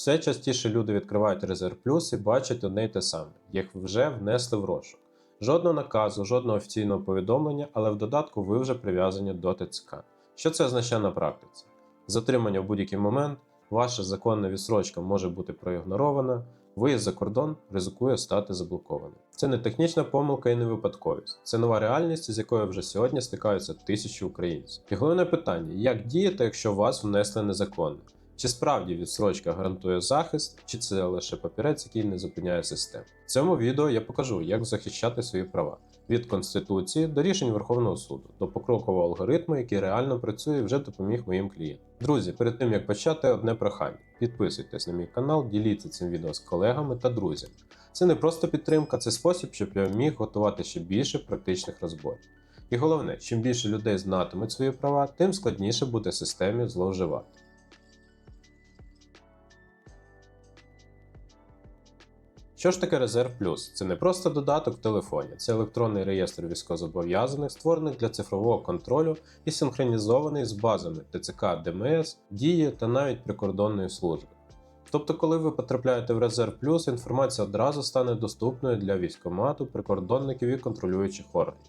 Все частіше люди відкривають резерв плюс і бачать одне й те саме, їх вже внесли в розшук. Жодного наказу, жодного офіційного повідомлення, але в додатку ви вже прив'язані до ТЦК. Що це означає на практиці? Затримання в будь-який момент, ваша законна відсрочка може бути проігнорована, виїзд за кордон ризикує стати заблокованим. Це не технічна помилка і не випадковість. Це нова реальність, з якою вже сьогодні стикаються тисячі українців. І головне питання: як діяти, якщо вас внесли незаконно? Чи справді відсрочка гарантує захист, чи це лише папірець, який не зупиняє систему? В цьому відео я покажу, як захищати свої права від Конституції до рішень Верховного суду, до покрокового алгоритму, який реально працює і вже допоміг моїм клієнтам. Друзі, перед тим як почати, одне прохання: підписуйтесь на мій канал, діліться цим відео з колегами та друзями. Це не просто підтримка, це спосіб, щоб я міг готувати ще більше практичних розборів. І головне, чим більше людей знатимуть свої права, тим складніше буде системі зловживати. Що ж таке Резерв Плюс? Це не просто додаток в телефоні, це електронний реєстр військовозобов'язаних, створений для цифрового контролю і синхронізований з базами ТЦК ДМС, дії та навіть прикордонної служби. Тобто, коли ви потрапляєте в Резерв Плюс, інформація одразу стане доступною для військомату, прикордонників і контролюючих органів.